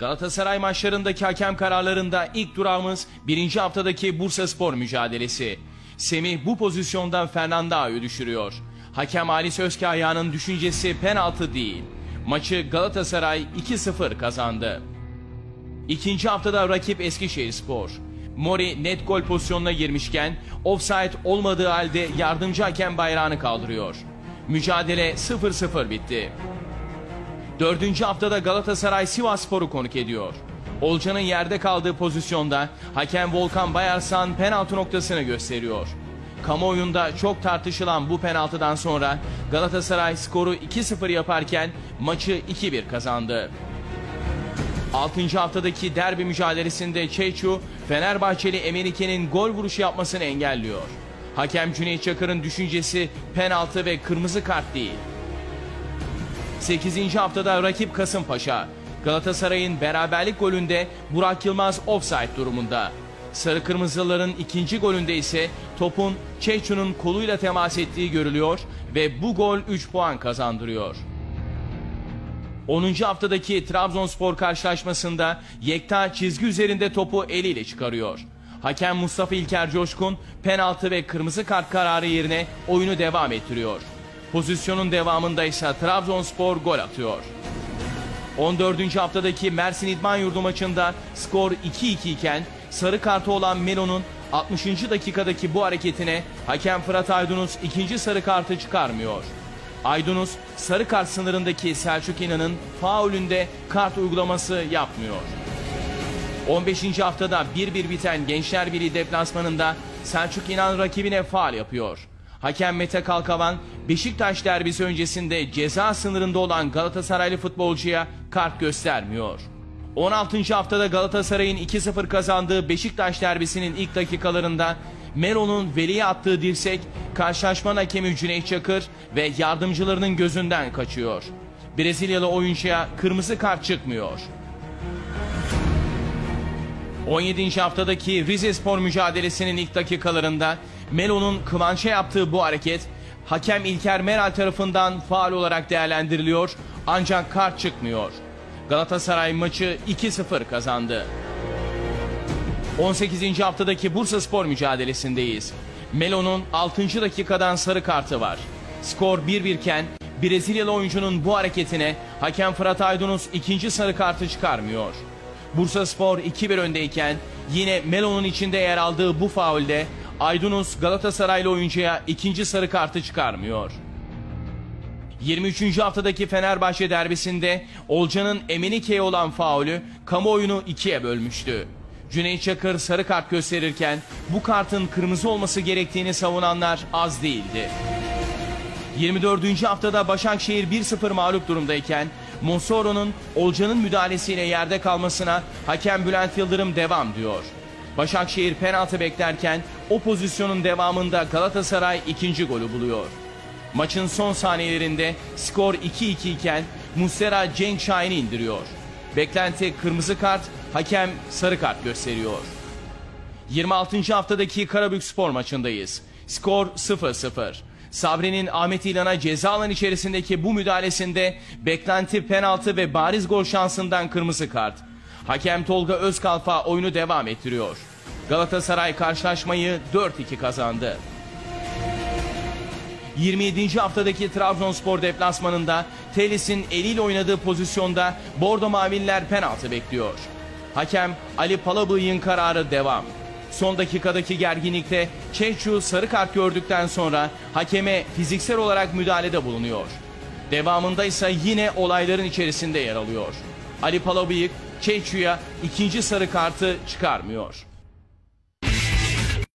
Galatasaray maçlarındaki hakem kararlarında ilk durağımız birinci haftadaki Bursa Spor mücadelesi. Semih bu pozisyondan Fernandao'yu düşürüyor. Hakem Halis Özkaya'nın düşüncesi penaltı değil. Maçı Galatasaray 2-0 kazandı. İkinci haftada rakip Eskişehirspor. Mori net gol pozisyonuna girmişken offside olmadığı halde yardımcı hakem bayrağını kaldırıyor. Mücadele 0-0 bitti. Dördüncü haftada Galatasaray Sivasspor'u konuk ediyor. Olcan'ın yerde kaldığı pozisyonda hakem Volkan Bayarsan penaltı noktasını gösteriyor. Kamuoyunda çok tartışılan bu penaltıdan sonra Galatasaray skoru 2-0 yaparken maçı 2-1 kazandı. 6. haftadaki derbi mücadelesinde Çeyçu, Fenerbahçeli Emenike'nin gol vuruşu yapmasını engelliyor. Hakem Cüneyt Çakır'ın düşüncesi penaltı ve kırmızı kart değil. 8. haftada rakip Kasımpaşa. Galatasaray'ın beraberlik golünde Burak Yılmaz offside durumunda. Sarı Kırmızıların ikinci golünde ise topun Çeyçu'nun koluyla temas ettiği görülüyor ve bu gol 3 puan kazandırıyor. 10. haftadaki Trabzonspor karşılaşmasında Yekta çizgi üzerinde topu eliyle çıkarıyor. Hakem Mustafa İlker Coşkun penaltı ve kırmızı kart kararı yerine oyunu devam ettiriyor. Pozisyonun devamında ise Trabzonspor gol atıyor. 14. haftadaki Mersin İdman Yurdu maçında skor 2-2 iken sarı kartı olan Melo'nun 60. dakikadaki bu hareketine hakem Fırat Aydınus ikinci sarı kartı çıkarmıyor. Aydınus sarı kart sınırındaki Selçuk İnan'ın faulünde kart uygulaması yapmıyor. 15. haftada 1-1 biten Gençler Birliği deplasmanında Selçuk İnan rakibine faal yapıyor. Hakem Mete Kalkavan Beşiktaş derbisi öncesinde ceza sınırında olan Galatasaraylı futbolcuya kart göstermiyor. 16. haftada Galatasaray'ın 2-0 kazandığı Beşiktaş derbisinin ilk dakikalarında Melo'nun Veli'ye attığı dirsek karşılaşma hakemi Cüneyt Çakır ve yardımcılarının gözünden kaçıyor. Brezilyalı oyuncuya kırmızı kart çıkmıyor. 17. haftadaki Rize Spor mücadelesinin ilk dakikalarında Melo'nun Kıvanç'a yaptığı bu hareket hakem İlker Meral tarafından faal olarak değerlendiriliyor ancak kart çıkmıyor. Galatasaray maçı 2-0 kazandı. 18. haftadaki Bursa Spor mücadelesindeyiz. Melo'nun 6. dakikadan sarı kartı var. Skor 1-1 iken Brezilyalı oyuncunun bu hareketine hakem Fırat Aydınus ikinci sarı kartı çıkarmıyor. Bursa Spor 2-1 öndeyken yine Melo'nun içinde yer aldığı bu faulde Aydınus Galatasaraylı oyuncuya ikinci sarı kartı çıkarmıyor. 23. haftadaki Fenerbahçe derbisinde Olcan'ın Emenike'ye olan faulü kamuoyunu ikiye bölmüştü. Cüneyt Çakır sarı kart gösterirken bu kartın kırmızı olması gerektiğini savunanlar az değildi. 24. haftada Başakşehir 1-0 mağlup durumdayken Monsoro'nun Olcan'ın müdahalesiyle yerde kalmasına hakem Bülent Yıldırım devam diyor. Başakşehir penaltı beklerken o pozisyonun devamında Galatasaray ikinci golü buluyor. Maçın son saniyelerinde skor 2-2 iken Muslera Cenk Şahin'i indiriyor. Beklenti kırmızı kart, hakem sarı kart gösteriyor. 26. haftadaki Karabük Spor maçındayız. Skor 0-0. Sabri'nin Ahmet İlhan'a ceza alan içerisindeki bu müdahalesinde beklenti penaltı ve bariz gol şansından kırmızı kart. Hakem Tolga Özkalfa oyunu devam ettiriyor. Galatasaray karşılaşmayı 4-2 kazandı. 27. haftadaki Trabzonspor deplasmanında Telis'in eliyle oynadığı pozisyonda Bordo Maviller penaltı bekliyor. Hakem Ali Palabıyık'ın kararı devam. Son dakikadaki gerginlikte Çeçu sarı kart gördükten sonra hakeme fiziksel olarak müdahalede bulunuyor. Devamında ise yine olayların içerisinde yer alıyor. Ali Palabıyık Çeçu'ya ikinci sarı kartı çıkarmıyor.